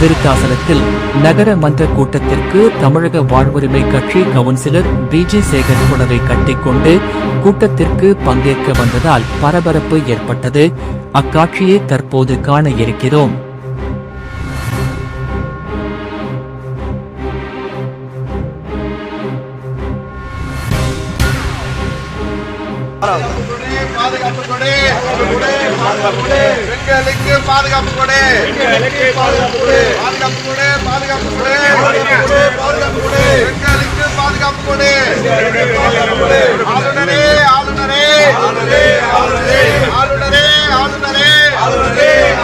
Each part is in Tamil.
விருத்தாசலத்தில் நகர மன்ற கூட்டத்திற்கு தமிழக வாழ்வுரிமை கட்சி கவுன்சிலர் பிஜி சேகர் புடவை கட்டிக்கொண்டு கூட்டத்திற்கு பங்கேற்க வந்ததால் பரபரப்பு ஏற்பட்டது. அக்காட்சியை தற்போது காண இருக்கிறோம். பாதுகாப்பு கொடு. பெண்களுக்கு பாதுகாப்பு கொடு. பாதுகாப்பு கொடு. பாதுகாப்பு கொடு பாதுகாப்பு கொடு. பாதுகாப்பு கொடு. பெண்களுக்கு பாதுகாப்பு கொடு. ஆளுநரே ஆளுநரே. ஆளுநரே ஆளுநரே. ஆளுநரே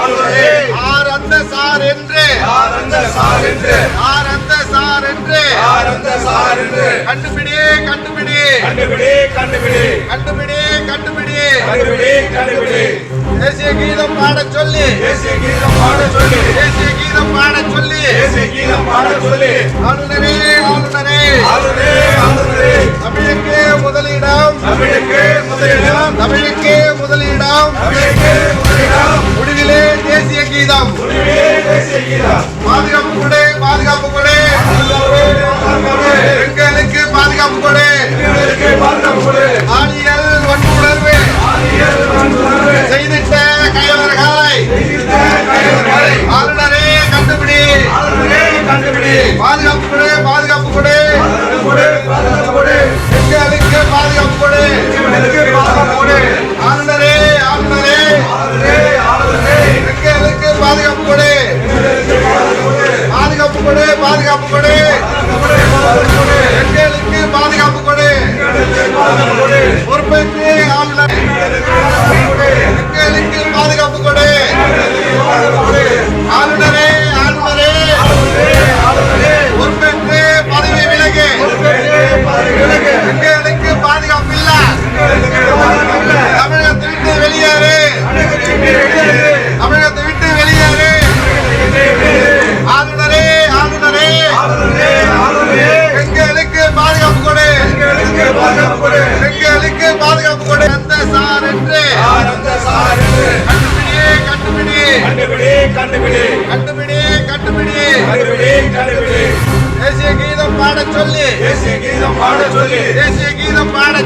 ஆளுநரே. ஆர் அந்த சார் என்று. ஆர் அந்த சார் என்று. ஆர் அந்த சார் என்று. ஆர் அந்த சார் என்று. கண்டுபிடி கண்டுபிடி. கண்டுபிடி. தேசிய கீதம் பாடச் சொல்லி. தேசிய கீதம் பாட சொல்லி. தேசிய கீதம் பாடச் சொல்லி. தேசிய கீதம் பாட சொல்லி. ஆளுநரே ஆளுநரே. ஆளுநரே ஆளுநரே. தமிழுக்கு முதலிடம். தமிழுக்கு முதலிடம். தமிழுக்கு முதலிடம். தமிழுக்கு முதலிடம். முடிவிலே தேசிய கீதம். முடிவே தேசிய கீதம். பாதுகாப்பு கொடு பாதுகாப்பு கொடு. பெண்களுக்கு பாதுகாப்பு கொடு. பெண்களுக்கு பாதுகாப்பு கொடு. பாதுகாப்பு கொடு பாதுகாப்பு கொடு பாதுகாப்பு கொடு பெண்களுக்கு பாதுகாப்பு கொடு பெண்களுக்கு பாதுகாப்பு கொடு ஆளுநரே ஆளுநரே. ஆளுநரே ஆளுநரே. பெண்களுக்கு பாதுகாப்பு கொடு பாதுகாப்பு கொடு பாதுகாப்பு கொடு எங்களுக்கு பாதுகாப்பு கொடு. எங்களுக்கு பாதுகாப்பு கொடு. எங்களுக்கு பாதுகாப்பு கொடு. அந்த சார் என்று. கண்டுபிடி. கண்டுபிடி கண்டுபிடி. கண்டுபிடி கண்டுபிடி. கண்டுபிடி கண்டுபிடி. தேசிய கீதம் பாட சொல்லி. தேசிய கீதம் பாட சொல்லி. தேசிய கீதம் பாட